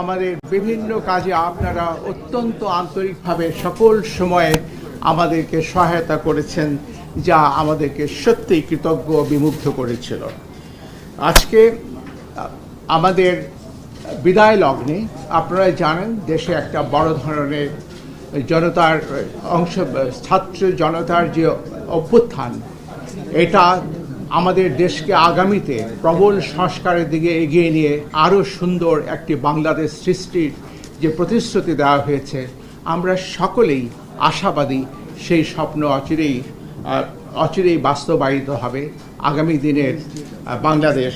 আমাদের বিভিন্ন কাজে আপনারা অত্যন্ত আন্তরিকভাবে সকল সময়ে আমাদেরকে সহায়তা করেছেন, যা আমাদেরকে সত্যিই কৃতজ্ঞ বিমুগ্ধ করেছিল। আজকে, আমাদের বিদায় লগ্নে, আপনারা জানেন, দেশে একটা বড় ধরনের জনতার অংশ, ছাত্র জনতার যে অভ্যুত্থান, এটা আমাদের দেশকে আগামীতে প্রবল সংস্কারের দিকে এগিয়ে নিয়ে আরও সুন্দর একটি বাংলাদেশ সৃষ্টির যে প্রতিশ্রুতি দেওয়া হয়েছে, আমরা সকলেই আশাবাদী সেই স্বপ্ন অচিরেই অচিরেই বাস্তবায়িত হবে। আগামী দিনের বাংলাদেশ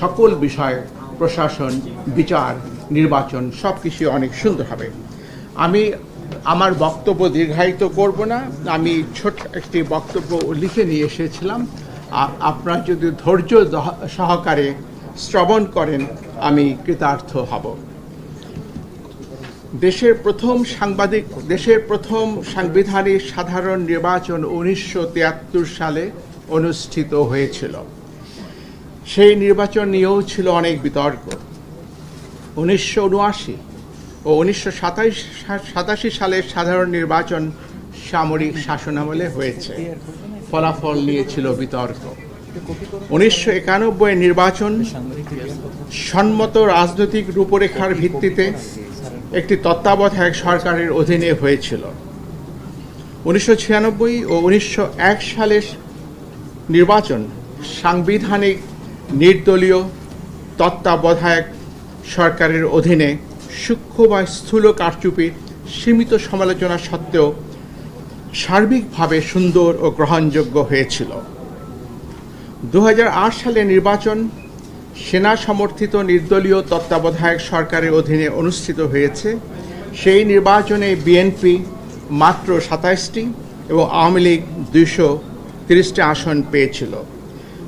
সকল বিষয়, প্রশাসন, বিচার, নির্বাচন সব কিছু অনেক সুন্দর হবে। আমি আমার বক্তব্য দীর্ঘায়িত করব না। আমি ছোট একটি বক্তব্য লিখে নিয়ে এসেছিলাম। আপনারা যদি ধৈর্য সহকারে শ্রবণ করেন, আমি কৃতার্থ হব। দেশের প্রথম সাংবাদিক, দেশের প্রথম সাংবিধানিক সাধারণ নির্বাচন উনিশশো তিয়াত্তর সালে অনুষ্ঠিত হয়েছিল। সেই নির্বাচন নিয়েও ছিল অনেক বিতর্ক। উনিশশো উনআশি ও উনিশশো সাতাশি সালের সাধারণ নির্বাচন সামরিক শাসনামলে হয়েছে। ফলাফল নিয়ে ছিল বিতর্ক। উনিশশো একানব্বই নির্বাচন সম্মত রাজনৈতিক রূপরেখার ভিত্তিতে একটি তত্ত্বাবধায়ক সরকারের অধীনে হয়েছিল। উনিশশো ছিয়ানব্বই ও উনিশশো এক সালের নির্বাচন সাংবিধানিক, নির্দলীয়, তত্ত্বাবধায়ক সরকারের অধীনে সূক্ষ্ম বা স্থূল কারচুপির সীমিত সমালোচনা সত্ত্বেও সার্বিকভাবে সুন্দর ও গ্রহণযোগ্য হয়েছিল। দু হাজার আট সালে নির্বাচন সেনা সমর্থিত নির্দলীয় তত্ত্বাবধায়ক সরকারের অধীনে অনুষ্ঠিত হয়েছে। সেই নির্বাচনে বিএনপি মাত্র সাতাইশটি এবং আওয়ামী লীগ দুইশো তিরিশটি আসন পেয়েছিল।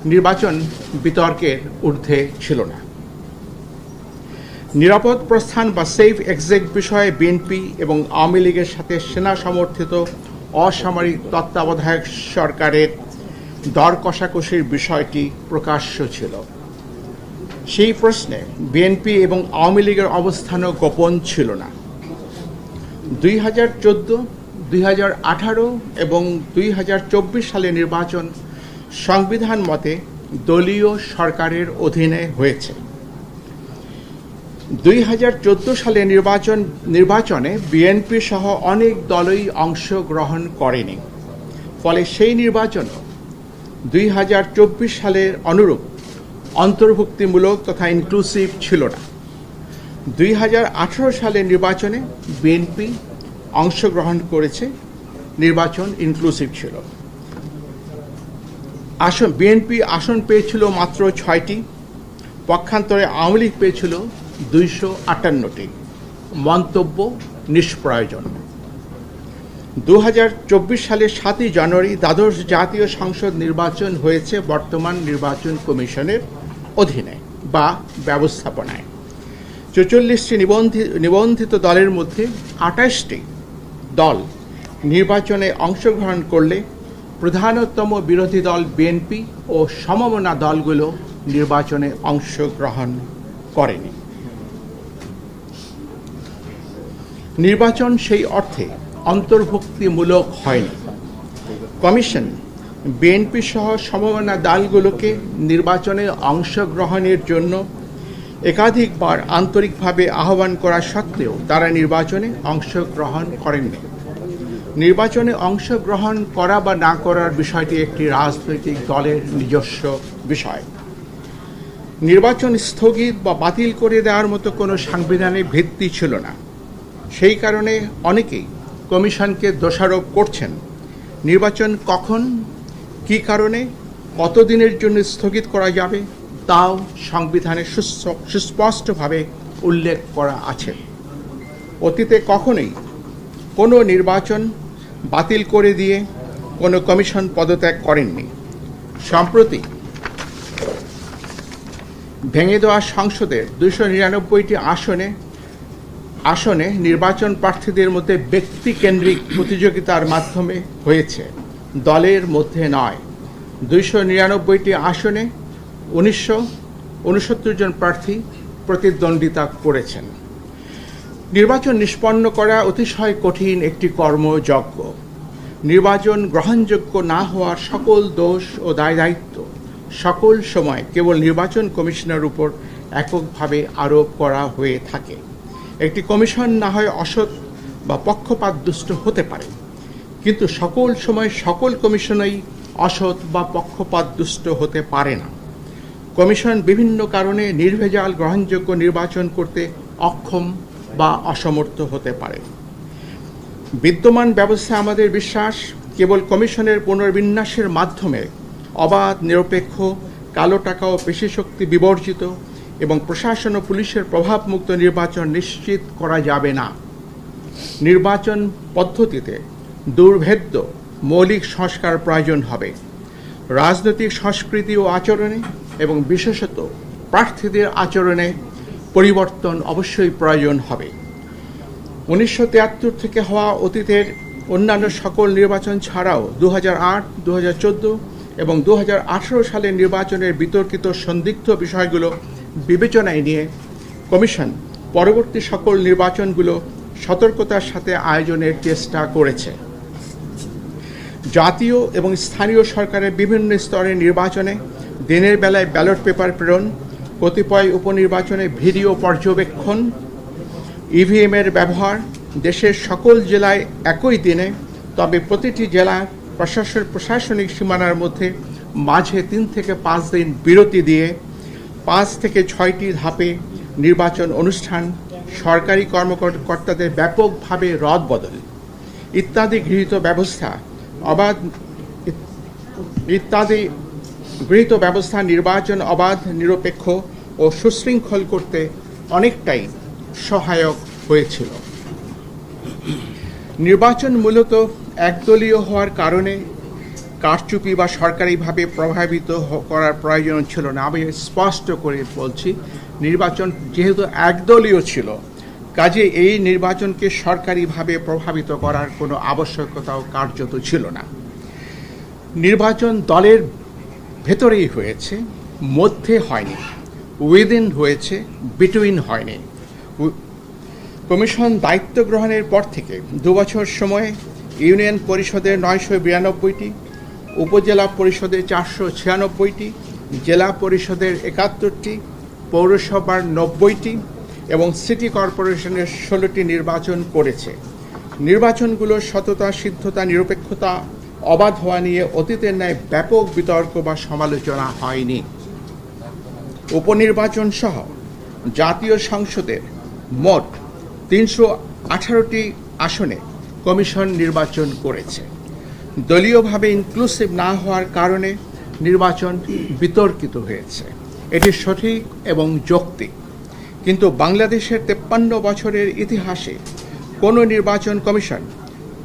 নির্বাচন বিতর্কের ঊর্ধ্বে ছিল না। নিরাপদ প্রস্থান বা সেফ এক্সিট বিষয়ে বিএনপি এবং আওয়ামী লীগের সাথে সেনা সমর্থিত অসামরিক তত্ত্বাবধায়ক সরকারের দর কষাকষির বিষয়টি প্রকাশ্য ছিল। সেই প্রশ্নে বিএনপি এবং আওয়ামী লীগের অবস্থানও গোপন ছিল না। দুই হাজার চোদ্দ, দুই হাজার আঠারো এবং দুই হাজার চব্বিশ সালে নির্বাচন সংবিধান মতে দলীয় সরকারের অধীনে হয়েছে। দুই হাজার চোদ্দ সালে নির্বাচন, নির্বাচনে বিএনপি সহ অনেক দলই অংশগ্রহণ করেনি। ফলে সেই নির্বাচন দুই হাজার চব্বিশ সালের অনুরূপ অন্তর্ভুক্তিমূলক তথা ইনক্লুসিভ ছিল না। দুই হাজার আঠারো সালের নির্বাচনে বিএনপি অংশগ্রহণ করেছে, নির্বাচন ইনক্লুসিভ ছিল। আসন বিএনপি আসন পেয়েছিল মাত্র ছয়টি, পক্ষান্তরে আওয়ামী লীগ পেয়েছিল দুইশো আটান্নটি মন্তব্য নিষ্প্রয়োজন। দু হাজার চব্বিশ সালের সাতই জানুয়ারি দ্বাদশ জাতীয় সংসদ নির্বাচন হয়েছে বর্তমান নির্বাচন কমিশনের অধীনে বা ব্যবস্থাপনায়। চৌচল্লিশটি নিবন্ধিত নিবন্ধিত দলের মধ্যে আঠাশটি দল নির্বাচনে অংশগ্রহণ করলে প্রধানতম বিরোধী দল বিএনপি ও সমমনা দলগুলো নির্বাচনে অংশগ্রহণ করেনি। নির্বাচন সেই অর্থে অন্তর্ভুক্তিমূলক হয়নি। কমিশন, বিএনপি সহ সমমনা দলগুলোকে নির্বাচনে অংশগ্রহণের জন্য একাধিকবার আন্তরিকভাবে আহ্বান করা সত্ত্বেও তারা নির্বাচনে অংশগ্রহণ করেননি। নির্বাচনে অংশগ্রহণ করা বা না করার বিষয়টি একটি রাজনৈতিক দলের নিজস্ব বিষয়। নির্বাচন স্থগিত বা বাতিল করে দেওয়ার মতো কোনো সাংবিধানিক ভিত্তি ছিল না। সেই কারণে অনেকেই কমিশনকে দোষারোপ করছেন। নির্বাচন কখন, কী কারণে, কতদিনের জন্য স্থগিত করা যাবে, তাও সংবিধানে সুস্পষ্টভাবে উল্লেখ করা আছে। অতীতে কখনোই কোনো নির্বাচন বাতিল করে দিয়ে কোনো কমিশন পদত্যাগ করেননি। সম্প্রতি ভেঙে দেওয়া সংসদের দুশো নিরানব্বইটি আসনে আসনে নির্বাচন প্রার্থীদের মধ্যে ব্যক্তিকেন্দ্রিক প্রতিযোগিতার মাধ্যমে হয়েছে। দলের মধ্যে নয়। দুইশো নিরানব্বইটি আসনে উনিশশো উনসত্তর জন প্রার্থী প্রতিদ্বন্দ্বিতা করেছেন। নির্বাচন নিষ্পন্ন করা অতিশয় কঠিন একটি কর্মযজ্ঞ। নির্বাচন গ্রহণযোগ্য না হওয়ার সকল দোষ ও দায় দায়িত্ব সকল সময় কেবল নির্বাচন কমিশনের উপর এককভাবে আরোপ করা হয়ে থাকে। একটি কমিশন না হয় অসৎ বা পক্ষপাত দুষ্ট হতে পারে। কিন্তু সকল সময় সকল কমিশনই অসৎ বা পক্ষপাত দুষ্ট হতে পারে না। কমিশন বিভিন্ন কারণে নির্ভেজাল গ্রহণযোগ্য নির্বাচন করতে অক্ষম বা অসমর্থ হতে পারে। বিদ্যমান ব্যবস্থা আমাদের বিশ্বাস, কেবল কমিশনের পুনর্বিন্যাসের মাধ্যমে অবাধ, নিরপেক্ষ, কালো টাকা ও পেশিশক্তি বিবর্জিত এবং প্রশাসন ও পুলিশের প্রভাবমুক্ত নির্বাচন নিশ্চিত করা যাবে না। নির্বাচন পদ্ধতিতে দুর্ভেদ্য মৌলিক সংস্কার প্রয়োজন হবে। রাজনৈতিক সংস্কৃতি ও আচরণে এবং বিশেষত প্রার্থীদের আচরণে পরিবর্তন অবশ্যই প্রয়োজন হবে। উনিশশো তিয়াত্তর থেকে হওয়া অতীতের অন্যান্য সকল নির্বাচন ছাড়াও দু হাজার আট এবং দু হাজার আঠেরো সালের নির্বাচনের বিতর্কিত সন্দিগ্ধ বিষয়গুলো বিবেচনায় নিয়ে কমিশন পরবর্তী সকল নির্বাচনগুলো সতর্কতার সাথে আয়োজনের চেষ্টা করেছে। জাতীয় এবং স্থানীয় সরকারের বিভিন্ন স্তরের নির্বাচনে দিনের বেলায় ব্যালট পেপার প্রেরণ, কতিপয় উপনির্বাচনে ভিডিও পর্যবেক্ষণ ইভিএমের ব্যবহার, দেশের সকল জেলায় একই দিনে, তবে প্রতিটি জেলার প্রশাসন প্রশাসনিক সীমানার মধ্যে মাঝে তিন থেকে পাঁচ দিন বিরতি দিয়ে পাঁচ থেকে ছয়টি ধাপে নির্বাচন অনুষ্ঠান, সরকারি কর্মকর্তাদের ব্যাপকভাবে রদ বদল ইত্যাদি গৃহীত ব্যবস্থা, অবাধ ইত্যাদি গৃহীত ব্যবস্থা, নির্বাচন অবাধ, নিরপেক্ষ ও সুশৃঙ্খল করতে অনেকটাই সহায়ক হয়েছিল। নির্বাচন মূলত একদলীয় হওয়ার কারণে কারচুপি বা সরকারিভাবে প্রভাবিত করার প্রয়োজন ছিল না। আমি স্পষ্ট করে বলছি, নির্বাচন যেহেতু একদলীয় ছিল, কাজে এই নির্বাচনকে সরকারিভাবে প্রভাবিত করার কোনো আবশ্যকতাও কার্যত ছিল না। নির্বাচন দলের ভেতরেই হয়েছে, মধ্যে হয়নি উইদিন হয়েছে বিটুইন হয়নি। কমিশন দায়িত্ব গ্রহণের পর থেকে দুবছর সময়ে ইউনিয়ন পরিষদের নয়শো বিরানব্বইটি উপজেলা পরিষদের চারশো ছিয়ানব্বইটি, জেলা পরিষদের একাত্তরটি, পৌরসভার নব্বইটি এবং সিটি কর্পোরেশনের ষোলোটি নির্বাচন করেছে। নির্বাচনগুলোর সততা, সিদ্ধতা, নিরপেক্ষতা, অবাধ হওয়া নিয়ে অতীতের ন্যায় ব্যাপক বিতর্ক বা সমালোচনা হয়নি। উপনির্বাচন সহ জাতীয় সংসদের মোট তিনশো আঠারোটি আসনে কমিশন নির্বাচন করেছে। দলীয়ভাবে ইনক্লুসিভ না হওয়ার কারণে নির্বাচন বিতর্কিত হয়েছে। এটি সঠিক এবং যৌক্তিক। কিন্তু বাংলাদেশের তেপ্পান্ন বছরের ইতিহাসে কোনো নির্বাচন কমিশন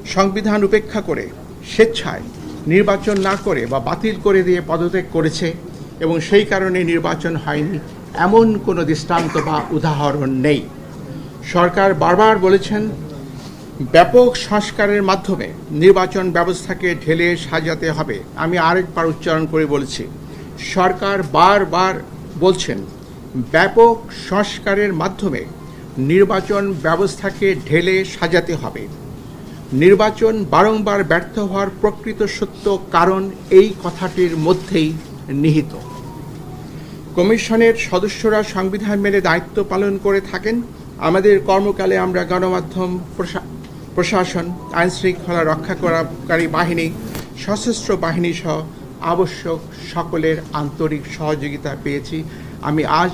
সংবিধান উপেক্ষা করে স্বেচ্ছায় নির্বাচন না করে বা বাতিল করে দিয়ে পদত্যাগ করেছে এবং সেই কারণে নির্বাচন হয়নি এমন কোনো দৃষ্টান্ত বা উদাহরণ নেই। সরকার বারবার বলেছেন ব্যাপক সংস্কারের মাধ্যমে নির্বাচন ব্যবস্থাকে ঢেলে সাজাতে হবে। আমি আরেকবার উচ্চারণ করে বলছি। সরকার বারবার বলছেন, ব্যাপক সংস্কারের মাধ্যমে নির্বাচন ব্যবস্থাকে ঢেলে সাজাতে হবে। নির্বাচন বারংবার ব্যর্থ হওয়ার প্রকৃত সত্য কারণ এই কথাটির মধ্যেই নিহিত। কমিশনের সদস্যরা সংবিধান মেনে দায়িত্ব পালন করে থাকেন। আমাদের কর্মকালে আমরা গণমাধ্যম প্রশাসন আইন শৃঙ্খলা রক্ষা করাকারী বাহিনী, সশস্ত্র বাহিনী সহ আবশ্যক সকলের আন্তরিক সহযোগিতা পেয়েছি। আমি আজ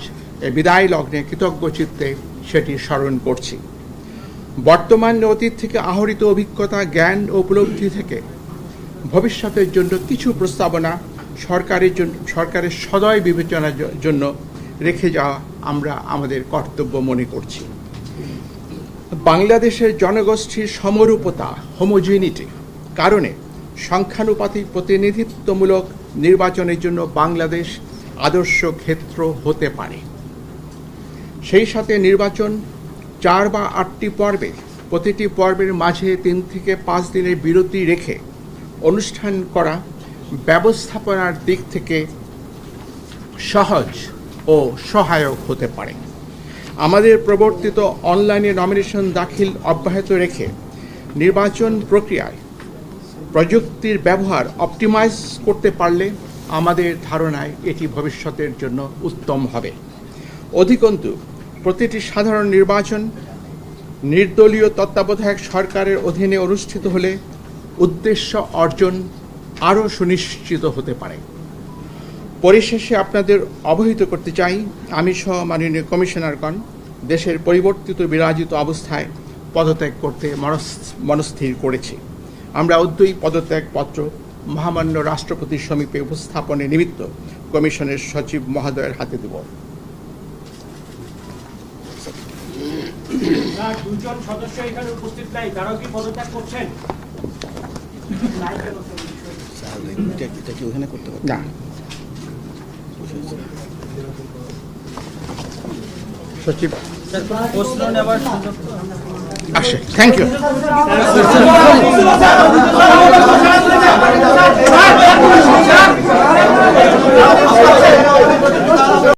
বিদায় লগ্নে কৃতজ্ঞ চিত্তে সেটি স্মরণ করছি। বর্তমান অতীত থেকে আহরিত অভিজ্ঞতা, জ্ঞান ও উপলব্ধি থেকে ভবিষ্যতের জন্য কিছু প্রস্তাবনা সরকারের জন্য সরকারের সদয় বিবেচনার জন্য রেখে যাওয়া আমরা আমাদের কর্তব্য মনে করছি। বাংলাদেশের জনগোষ্ঠীর সমরূপতা হোমোজিনিটি কারণে সংখ্যানুপাতিক প্রতিনিধিত্বমূলক নির্বাচনের জন্য বাংলাদেশ আদর্শ ক্ষেত্র হতে পারে। সেই সাথে নির্বাচন চার বা আটটি পর্বে, প্রতিটি পর্বের মাঝে তিন থেকে পাঁচ দিনের বিরতি রেখে অনুষ্ঠান করা ব্যবস্থাপনার দিক থেকে সহজ ও সহায়ক হতে পারে। আমাদের প্রবর্তিত অনলাইনে নমিনেশন দাখিল অব্যাহত রেখে নির্বাচন প্রক্রিয়ায় প্রযুক্তির ব্যবহার অপটিমাইজ করতে পারলে আমাদের ধারণায় এটি ভবিষ্যতের জন্য উত্তম হবে। অধিকন্তু, প্রতিটি সাধারণ নির্বাচন নির্দলীয় তত্ত্বাবধায়ক সরকারের অধীনে অনুষ্ঠিত হলে উদ্দেশ্য অর্জন আরও সুনিশ্চিত হতে পারে। পরিশেষে আপনাদের অবহিত করতে চাই আমি সহ মাননীয় কমিশনারগণ দেশের পরিবর্তিত বিরাজিত অবস্থায় পদত্যাগ করতে মনস- মনস্থির করেছি। আমরা উদ্যয়ী পদত্যাগপত্র মহামান্য রাষ্ট্রপতির সমীপে উপস্থাপনের নিমিত্ত কমিশনের সচিব মহোদয়ের হাতে দেব। দুজন সদস্য এখানে উপস্থিত নাই তারাও কি পদত্যাগ করছেন? না। সচিব আসে থ্যাংক ইউ